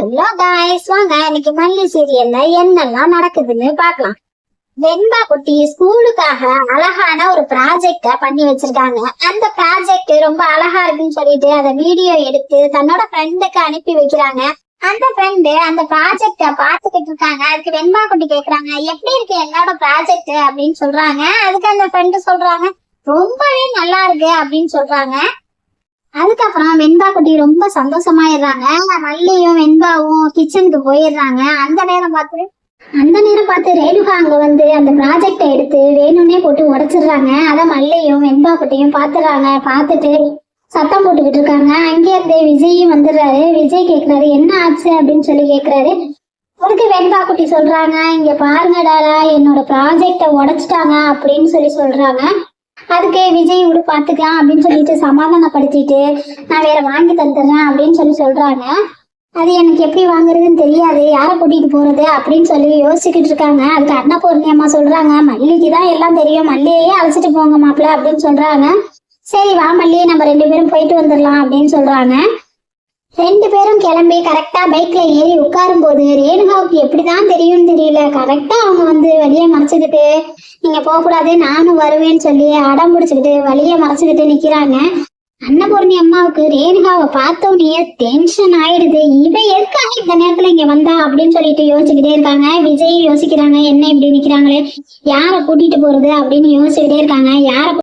Hello guys வாங்க இன்னைக்கு மல்லி சீரியல்ல என்னெல்லாம் நடக்குதுன்னு பார்க்கலாம். வெண்பா குட்டி ஸ்கூலுக்காக அழகான ஒரு ப்ராஜெக்ட பண்ணி வச்சிருக்காங்க. அந்த ப்ராஜெக்ட் ரொம்ப அழகா இருக்குன்னு சொல்லிட்டு அதை வீடியோ எடுத்து தன்னோட ஃப்ரெண்டுக்கு அனுப்பி வைக்கிறாங்க. அந்த ஃப்ரெண்டு அந்த ப்ராஜெக்ட பாத்துக்கிட்டு இருக்காங்க. அதுக்கு வெண்பா குட்டி கேக்குறாங்க எப்படி இருக்கு என்னோட ப்ராஜெக்ட் அப்படின்னு சொல்றாங்க. அதுக்கு அந்த ஃப்ரெண்டு சொல்றாங்க ரொம்பவே நல்லா இருக்கு அப்படின்னு சொல்றாங்க. அதுக்கப்புறம் வெண்பா குட்டி ரொம்ப சந்தோஷமாயிடுறாங்க. மல்லியும் வெண்பாவும் கிச்சனுக்கு போயிடுறாங்க. அந்த நேரம் பார்த்து அந்த நேரம் பார்த்து ரேணுகா அங்க வந்து அந்த ப்ராஜெக்டை எடுத்து வேணும்னே போட்டு உடைச்சிடுறாங்க. அதை மல்லியும் வெண்பா குட்டியும் பாத்துறாங்க. பார்த்துட்டு சத்தம் போட்டுக்கிட்டு இருக்காங்க. அங்கே இருந்து விஜயும் வந்துடுறாரு. விஜய் கேக்குறாரு என்ன ஆச்சு? அப்படின்னு சொல்லி கேக்குறாரு. அதுக்கு வெண்பா குட்டி சொல்றாங்க. இங்க பாருங்கடாடா என்னோட ப்ராஜெக்டை உடைச்சிட்டாங்க அப்படின்னு சொல்லி சொல்றாங்க. அதுக்கு விஜய் விடு பார்த்துக்கலாம் அப்படின்னு சொல்லிட்டு சமாதானப்படுத்திட்டு நான் வேற வாங்கி தந்துடுறேன் அப்படின்னு சொல்லி சொல்றாங்க. அது எனக்கு எப்படி வாங்குறதுன்னு தெரியாது. யாரை கூட்டிட்டு போறது அப்படின்னு சொல்லி யோசிச்சுக்கிட்டு இருக்காங்க. அதுக்கு அண்ணா அம்மா சொல்றாங்க மல்லிக்கு தான் எல்லாம் தெரியும். மல்லியையே அழைச்சிட்டு போங்க மாப்பிள்ள அப்படின்னு சொல்றாங்க. சரி வா மல்லி நம்ம ரெண்டு பேரும் போயிட்டு வந்துடலாம் அப்படின்னு சொல்றாங்க. ரெண்டு பேரும் கிளம்பி கரெக்டா பைக்ல ஏறி உட்காரும் போது ரேணுகாவுக்கு எப்படிதான் தெரியும்னு தெரியல. கரெக்டா அவங்க வந்து வழியை மறைச்சுக்கிட்டு நீங்க போக கூடாது நானும் வருவேன்னு சொல்லி அடம் பிடிச்சுக்கிட்டு வழிய மறைச்சுக்கிட்டு நிக்கிறாங்க. அன்னபூர்ணி அம்மாவுக்கு ரேணுகாவை பார்த்தோன்னே டென்ஷன் ஆயிடுது. இவ எதுக்காக இந்த நேரத்துல இங்க வந்தா? அப்படின்னு சொல்லிட்டு யோசிச்சுக்கிட்டே இருக்காங்க. விஜய் யோசிக்கிறாங்க என்ன இப்படி நிக்கிறாங்களே? யாரை கூட்டிட்டு போறது? அப்படின்னு யோசிச்சுக்கிட்டே இருக்காங்க. யாரை